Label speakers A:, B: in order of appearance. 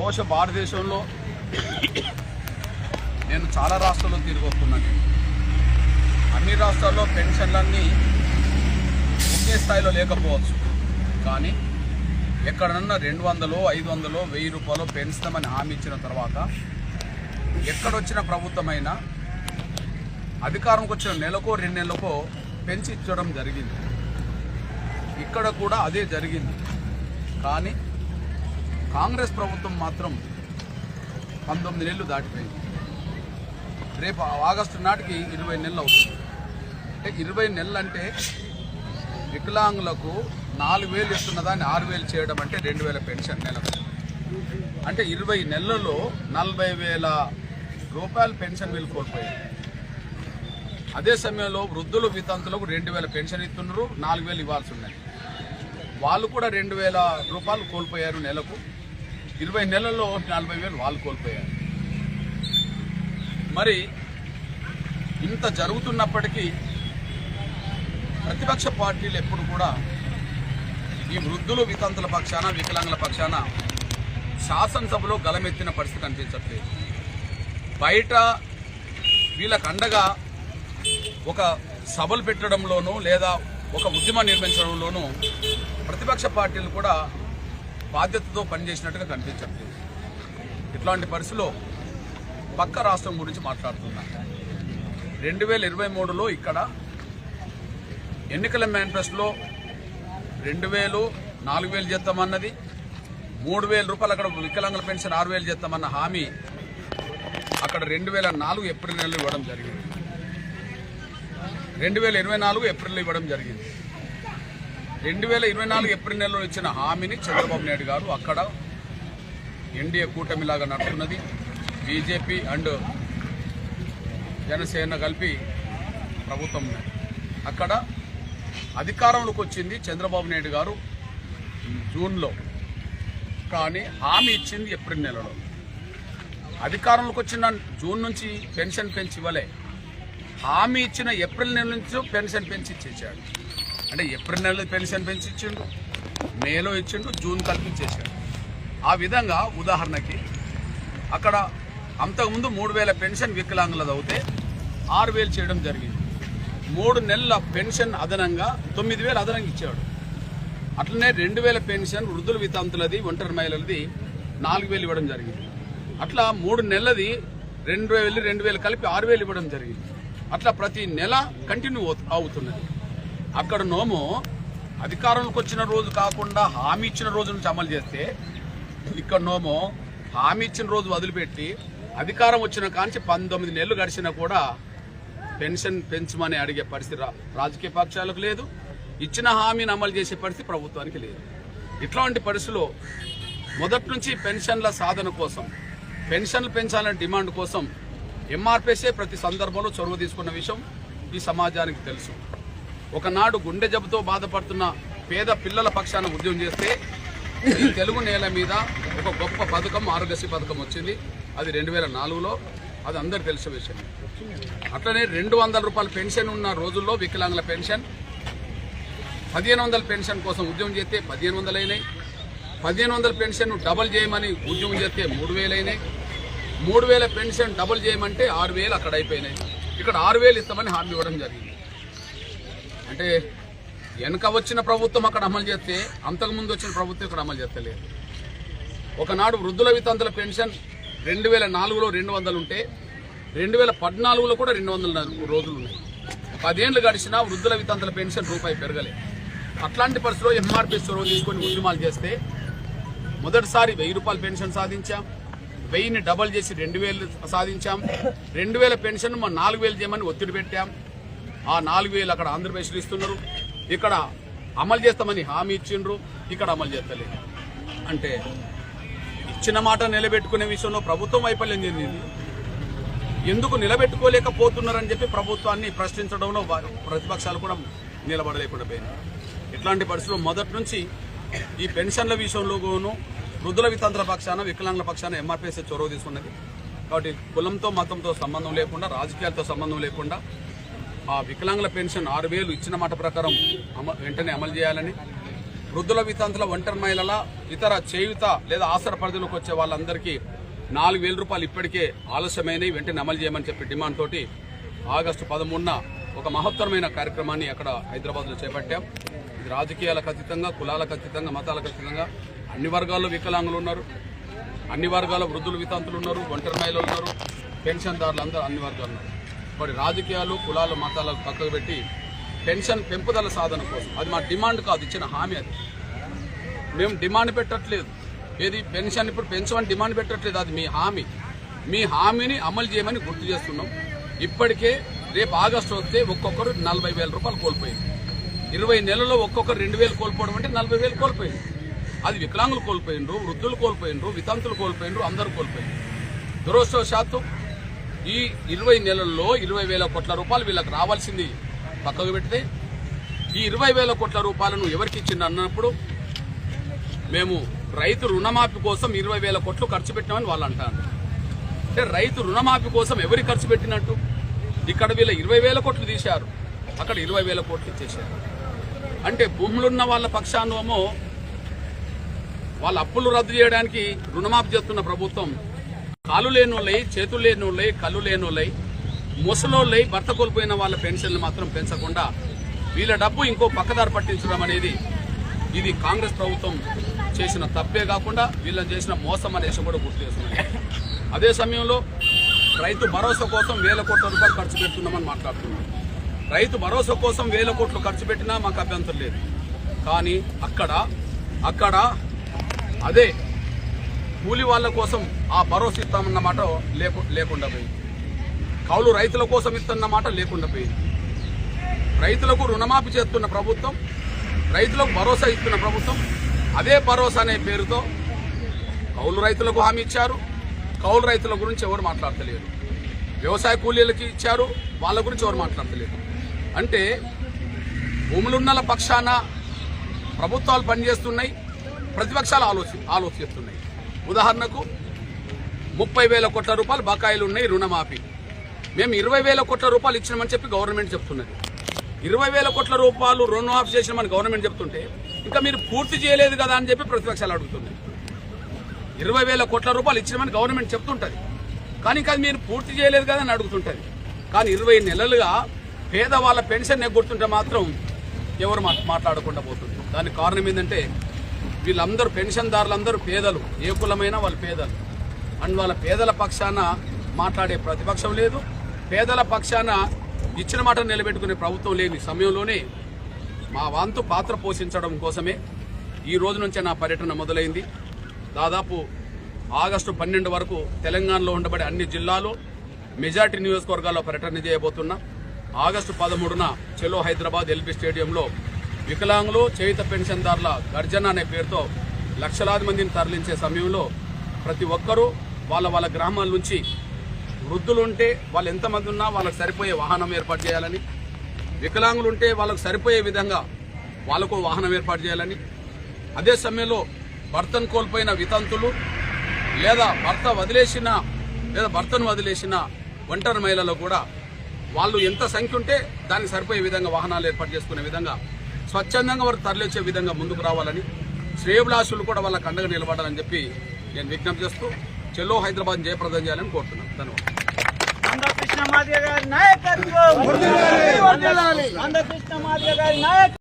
A: బహుశా భారతదేశంలో నేను చాలా రాష్ట్రాల్లో తిరిగి వస్తున్నాను అన్ని రాష్ట్రాల్లో పెన్షన్లన్నీ ఒకే స్థాయిలో లేకపోవచ్చు. కానీ ఎక్కడన్నా రెండు వందలు ఐదు వందలు వెయ్యి రూపాయలు పెంచుతామని హామీ ఇచ్చిన తర్వాత ఎక్కడొచ్చిన ప్రభుత్వమైనా అధికారంకి వచ్చిన నెలకో రెండు నెలలకో పెంచి ఇచ్చడం జరిగింది. ఇక్కడ కూడా అదే జరిగింది. కానీ కాంగ్రెస్ ప్రభుత్వం మాత్రం పంతొమ్మిది నెలలు దాటిపోయింది. రేపు ఆగస్టు నాటికి ఇరవై నెలలు అవుతుంది. అంటే ఇరవై నెలలు అంటే వికలాంగులకు నాలుగు వేలు ఇస్తున్న దాన్ని ఆరు వేలు చేయడం అంటే రెండు వేల పెన్షన్ నెలకు అంటే ఇరవై నెలల్లో నలభై వేల రూపాయల పెన్షన్ వీళ్ళు కోల్పోయారు. అదే సమయంలో వృద్ధులు వితంతులకు రెండు వేల పెన్షన్ ఇస్తున్నారు నాలుగు వేలు ఇవ్వాల్సి ఉన్నాయి. వాళ్ళు కూడా రెండు వేల రూపాయలు కోల్పోయారు నెలకు. ఇరవై నెలల్లో నలభై వేలు వాళ్ళు కోల్పోయారు. మరి ఇంత జరుగుతున్నప్పటికీ ప్రతిపక్ష పార్టీలు ఎప్పుడు కూడా ఈ వృద్ధులు వితంతుల పక్షాన వికలాంగుల పక్షాన శాసనసభలో గలమెత్తిన పరిస్థితి అనిపించట్లేదు. బయట వీళ్ళకు అండగా ఒక సభలు పెట్టడంలోనూ లేదా ఒక ఉద్యమం నిర్మించడంలోనూ ప్రతిపక్ష పార్టీలు కూడా బాధ్యతతో పనిచేసినట్టుగా కనిపించట్లేదు. ఇట్లాంటి పరిస్థితిలో పక్క రాష్ట్రం గురించి మాట్లాడుతున్నా. రెండు వేల ఇరవై మూడులో ఇక్కడ ఎన్నికల మేనిఫెస్టోలో రెండు వేలు నాలుగు వేలు చేస్తామన్నది మూడు వేల రూపాయలు అక్కడ వికలాంగుల పెన్షన్ ఆరు వేలు చేస్తామన్న హామీ అక్కడ రెండు వేల నాలుగు ఏప్రిల్ నెలలో ఇవ్వడం జరిగింది. రెండు వేల ఇరవై నాలుగు ఏప్రిల్లో ఇవ్వడం జరిగింది. రెండు వేల ఇరవై నాలుగు ఏప్రిల్ నెలలో ఇచ్చిన హామీని చంద్రబాబు నాయుడు గారు అక్కడ ఎన్డీఏ కూటమిలాగా నడుతున్నది బీజేపీ అండ్ జనసేన కలిపి ప్రభుత్వం అక్కడ అధికారంలోకి వచ్చింది చంద్రబాబు నాయుడు గారు జూన్లో. కానీ హామీ ఇచ్చింది ఏప్రిల్ నెలలో. అధికారంలోకి వచ్చిన జూన్ నుంచి పెన్షన్ పెంచి ఇవ్వలే. హామీ ఇచ్చిన ఏప్రిల్ నెల నుంచి పెన్షన్ పెంచి ఇచ్చేసాడు అంటే ఏప్రిల్ నెలలో పెన్షన్ పెంచి ఇచ్చిండు మేలో ఇచ్చిండు జూన్ కల్పించేశాడు. ఆ విధంగా ఉదాహరణకి అక్కడ అంతకుముందు మూడు వేల పెన్షన్ వికలాంగులది అవుతే ఆరు వేలు చేయడం జరిగింది. మూడు నెలల పెన్షన్ అదనంగా తొమ్మిది వేలు అదనంగా ఇచ్చాడు అట్లనే రెండు వేల పెన్షన్ వృద్ధుల వితంతులది ఒంటరి మహిళలది నాలుగు వేలు ఇవ్వడం జరిగింది. అట్లా మూడు నెలలది రెండు వేలు రెండు వేలు కలిపి ఆరు వేలు ఇవ్వడం జరిగింది. అట్లా ప్రతి నెల కంటిన్యూ అవుతు- అవుతున్నది. అక్కడ నోము అధికారంలోకి వచ్చిన రోజు కాకుండా హామీ ఇచ్చిన రోజు నుంచి అమలు చేస్తే ఇక్కడ నోము హామీ ఇచ్చిన రోజు వదిలిపెట్టి అధికారం వచ్చిన కాంచి పంతొమ్మిది నెలలు గడిచినా కూడా పెన్షన్ పెంచమని అడిగే పరిస్థితి రాజకీయ పక్షాలకు లేదు. ఇచ్చిన హామీని అమలు చేసే పరిస్థితి ప్రభుత్వానికి లేదు. ఇట్లాంటి పరిస్థితుల్లో మొదటి నుంచి పెన్షన్ల సాధన కోసం పెన్షన్లు పెంచాలనే డిమాండ్ కోసం ఎంఆర్పిఎస్ఏ ప్రతి సందర్భంలో చొరవ తీసుకున్న విషయం ఈ సమాజానికి తెలుసు. ఒకనాడు గుండె జబ్బుతో బాధపడుతున్న పేద పిల్లల పక్షాన ఉద్యమం చేస్తే ఈ తెలుగు నేల మీద ఒక గొప్ప పథకం ఆరోగ్యశ్రీ పథకం వచ్చింది. అది రెండు వేల నాలుగులో. అది అందరు తెలిసిన విషయం. అట్లనే రెండు వందల రూపాయల పెన్షన్ ఉన్న రోజుల్లో వికలాంగుల పెన్షన్. పదిహేను వందల పెన్షన్ కోసం ఉద్యమం చేస్తే పదిహేను వందలైనాయి. పదిహేను వందల పెన్షన్ డబల్ చేయమని ఉద్యమం చేస్తే మూడు వేలైనాయి. మూడు వేల పెన్షన్ డబుల్ చేయమంటే ఆరు వేలు అక్కడ అయిపోయినాయి. ఇక్కడ ఆరు వేలు ఇస్తామని హామీ ఇవ్వడం జరిగింది. అంటే వెనక వచ్చిన ప్రభుత్వం అక్కడ అమలు చేస్తే అంతకుముందు వచ్చిన ప్రభుత్వం ఇక్కడ అమలు చేస్తలేదు. ఒకనాడు వృద్ధుల వితంతుల పెన్షన్ రెండు వేల నాలుగులో రెండు వందలు ఉంటే రెండు వేల పద్నాలుగులో కూడా రెండు వందల రోజులు ఉన్నాయి. పదేళ్ళు గడిచినా వృద్ధుల వితంతుల పెన్షన్ రూపాయి పెరగలేదు అట్లాంటి పరిస్థితిలో ఎంఆర్పీ చొరవ తీసుకొని ఉద్యమాలు చేస్తే మొదటిసారి వెయ్యి రూపాయలు పెన్షన్ సాధించాం. వెయ్యిని డబల్ చేసి రెండు వేలు సాధించాం. రెండు వేల పెన్షన్ మా నాలుగు వేలు చేయమని ఒత్తిడి పెట్టాం. ఆ నాలుగు వేలు అక్కడ ఆంధ్రప్రదేశ్లో ఇస్తున్నారు. ఇక్కడ అమలు చేస్తామని హామీ ఇచ్చిండ్రు. ఇక్కడ అమలు చేస్తలేదు. అంటే ఇచ్చిన మాట నిలబెట్టుకునే విషయంలో ప్రభుత్వం వైఫల్యం చెందింది. ఎందుకు నిలబెట్టుకోలేకపోతున్నారని చెప్పి ప్రభుత్వాన్ని ప్రశ్నించడంలో వారు ప్రతిపక్షాలు కూడా నిలబడలేకుండా పోయినాయి. ఇట్లాంటి పరిస్థితుల్లో మొదటి నుంచి ఈ పెన్షన్ల విషయంలోనూ వృద్ధుల వితంత్ర పక్షాన వికలాంగుల పక్షాన ఎంఆర్పీఎస్ చొరవ తీసుకున్నది. కాబట్టి కులంతో మతంతో సంబంధం లేకుండా రాజకీయాలతో సంబంధం లేకుండా ఆ వికలాంగుల పెన్షన్ ఆరు వేలు ఇచ్చిన మాట ప్రకారం అమ వెంటనే అమలు చేయాలని వృద్ధుల వితంతుల ఒంటరి మహిళల ఇతర చేయుత లేదా ఆసర పరిధిలోకి వచ్చే వాళ్ళందరికీ నాలుగు వేల రూపాయలు ఇప్పటికే ఆలస్యమైనవి వెంటనే అమలు చేయమని చెప్పి డిమాండ్ తోటి ఆగస్టు పదమూడున ఒక మహత్తరమైన కార్యక్రమాన్ని అక్కడ హైదరాబాద్లో చేపట్టాం. ఇది రాజకీయాలకు అతీతంగా కులాలకు అతీతంగా మతాలకు అతీతంగా అన్ని వర్గాల్లో వికలాంగులు ఉన్నారు అన్ని వర్గాల వృద్ధులు వితంతులు ఉన్నారు ఒంటరి మహిళలు ఉన్నారు పెన్షన్దారులు అందరూ అన్ని వర్గాలు ఉన్నారు. మరి రాజకీయాలు కులాలు మతాలకు పక్కకు పెట్టి పెన్షన్ పెంపుదల సాధన కోసం. అది మా డిమాండ్ కాదు ఇచ్చిన హామీ అది. మేము డిమాండ్ పెట్టట్లేదు. ఏది పెన్షన్ ఇప్పుడు పెంచమని డిమాండ్ పెట్టట్లేదు అది మీ హామీ. మీ హామీని అమలు చేయమని గుర్తు చేస్తున్నాం. ఇప్పటికే రేపు ఆగస్టు వస్తే ఒక్కొక్కరు నలభై వేల రూపాయలు కోల్పోయింది. ఇరవై నెలల్లో ఒక్కొక్కరు రెండు వేలు కోల్పోవడం అంటే నలభై వేలు కోల్పోయింది. అది వికలాంగులు కోల్పోయిండ్రు వృద్ధులు కోల్పోయిండ్రు వితంతులు కోల్పోయినరు అందరూ కోల్పోయినారు దురదృష్టవశాత్తు ఈ ఇరవై నెలల్లో ఇరవై వేల కోట్ల రూపాయలు వీళ్ళకి రావాల్సింది పక్కకు పెడితే ఈ ఇరవై వేల కోట్ల రూపాయలను ఎవరికి ఇచ్చింది అన్నప్పుడు మేము రైతు రుణమాఫీ కోసం ఇరవై వేల కోట్లు ఖర్చు పెట్టామని వాళ్ళు అంటారు. అంటే రైతు రుణమాఫీ కోసం ఎవరికి ఖర్చు పెట్టినట్టు? ఇక్కడ వీళ్ళ ఇరవై వేల కోట్లు తీశారు. అక్కడ ఇరవై వేల కోట్లు ఇచ్చేశారు. అంటే భూములున్న వాళ్ళ పక్షాన్నోమో వాళ్ళ అప్పులు రద్దు చేయడానికి రుణమాఫీ చేస్తున్న ప్రభుత్వం కాలు లేనోళ్ళై చేతులు లేనోళ్ళై కళ్ళు లేనోళ్ళై ముసలోళ్ళై భర్త కోల్పోయిన వాళ్ళ పెన్షన్లు మాత్రం పెంచకుండా వీళ్ళ డబ్బు ఇంకో పక్కదారి పట్టించడం అనేది ఇది కాంగ్రెస్ ప్రభుత్వం చేసిన తప్పే కాకుండా వీళ్ళని చేసిన మోసం అనేసి కూడా గుర్తు చేస్తున్నారు అదే సమయంలో రైతు భరోసా కోసం వేల కోట్ల రూపాయలు ఖర్చు పెడుతున్నామని మాట్లాడుతున్నాం. రైతు భరోసా కోసం వేల కోట్లు ఖర్చు పెట్టినా మాకు అభ్యంతరం లేదు. కానీ అక్కడ అక్కడ అదే కూలి వాళ్ళ కోసం ఆ భరోసా ఇస్తామన్నమాట లేకు లేకుండా పోయింది. కౌలు రైతుల కోసం ఇస్తున్న మాట లేకుండా పోయింది. రైతులకు రుణమాఫీ చేస్తున్న ప్రభుత్వం రైతులకు భరోసా ఇస్తున్న ప్రభుత్వం అదే భరోసా అనే పేరుతో కౌలు రైతులకు హామీ ఇచ్చారు. కౌలు రైతుల గురించి ఎవరు మాట్లాడతలేరు. వ్యవసాయ కూలీలకి ఇచ్చారు. వాళ్ళ గురించి ఎవరు మాట్లాడతలేరు. అంటే భూములున్నల పక్షాన ప్రభుత్వాలు పనిచేస్తున్నాయి ప్రతిపక్షాలు ఆలోచి ఆలోచిస్తున్నాయి. ఉదాహరణకు ముప్పై వేల కోట్ల రూపాయలు బకాయిలు ఉన్నాయి రుణమాఫీ. మేము ఇరవై వేల కోట్ల రూపాయలు ఇచ్చినామని చెప్పి గవర్నమెంట్ చెప్తున్నది. ఇరవై వేల కోట్ల రూపాయలు రుణమాఫీ చేసినామని గవర్నమెంట్ చెప్తుంటే ఇంకా మీరు పూర్తి చేయలేదు కదా అని చెప్పి ప్రతిపక్షాలు అడుగుతున్నాయి. ఇరవై వేల కోట్ల రూపాయలు ఇచ్చినామని గవర్నమెంట్ చెప్తుంటుంది. కానీ ఇంకా మీరు పూర్తి చేయలేదు కదా అని అడుగుతుంటుంది. కానీ ఇరవై నెలలుగా పేదవాళ్ళ పెన్షన్ ఎగ్గొడుతుంటే మాత్రం ఎవరు మా- మాట్లాడకుండా పోతుంది. దానికి కారణం ఏంటంటే వీళ్ళందరూ పెన్షన్దారులందరూ పేదలు ఏ కులమైనా వాళ్ళు పేదలు. అండ్ వాళ్ళ పేదల పక్షాన మాట్లాడే ప్రతిపక్షం లేదు. పేదల పక్షాన ఇచ్చిన మాట నిలబెట్టుకునే ప్రభుత్వం లేని సమయంలోనే మా వంతు పాత్ర పోషించడం కోసమే ఈ రోజు నుంచే నా పర్యటన మొదలైంది. దాదాపు ఆగస్టు పన్నెండు వరకు తెలంగాణలో ఉండబడే అన్ని జిల్లాలు మెజార్టీ నియోజకవర్గాల్లో పర్యటన చేయబోతున్నా. ఆగస్టు పదమూడున చెలో హైదరాబాద్ ఎల్బీ స్టేడియంలో వికలాంగులు చేయుత పెన్షన్దారుల గర్జన అనే పేరుతో లక్షలాది మందిని తరలించే సమయంలో ప్రతి ఒక్కరూ వాళ్ళ వాళ్ళ గ్రామాల నుంచి వృద్ధులు ఉంటే వాళ్ళు ఎంతమంది ఉన్నా వాళ్ళకి సరిపోయే వాహనం ఏర్పాటు చేయాలని వికలాంగులు ఉంటే వాళ్ళకు సరిపోయే విధంగా వాళ్ళకు వాహనం ఏర్పాటు చేయాలని అదే సమయంలో భర్తను కోల్పోయిన వితంతులు లేదా భర్త వదిలేసిన లేదా భర్తను వదిలేసిన ఒంటరి మహిళలు కూడా వాళ్ళు ఎంత సంఖ్య ఉంటే దానికి సరిపోయే విధంగా వాహనాలు ఏర్పాటు చేసుకునే విధంగా స్వచ్ఛందంగా వారు తరలించే విధంగా ముందుకు రావాలని శ్రేయభిలాషులు కూడా వాళ్ళకి అండగా నిలబడాలని చెప్పి నేను విజ్ఞప్తి చేస్తూ చెల్లో హైదరాబాద్ జయప్రదం చేయాలని కోరుతున్నాను. ధన్యవాదాలు.
B: అందకృష్ణ మాదిగ గారి నాయకత్వం. అందకృష్ణ మాదిగ గారి నాయకత్వం.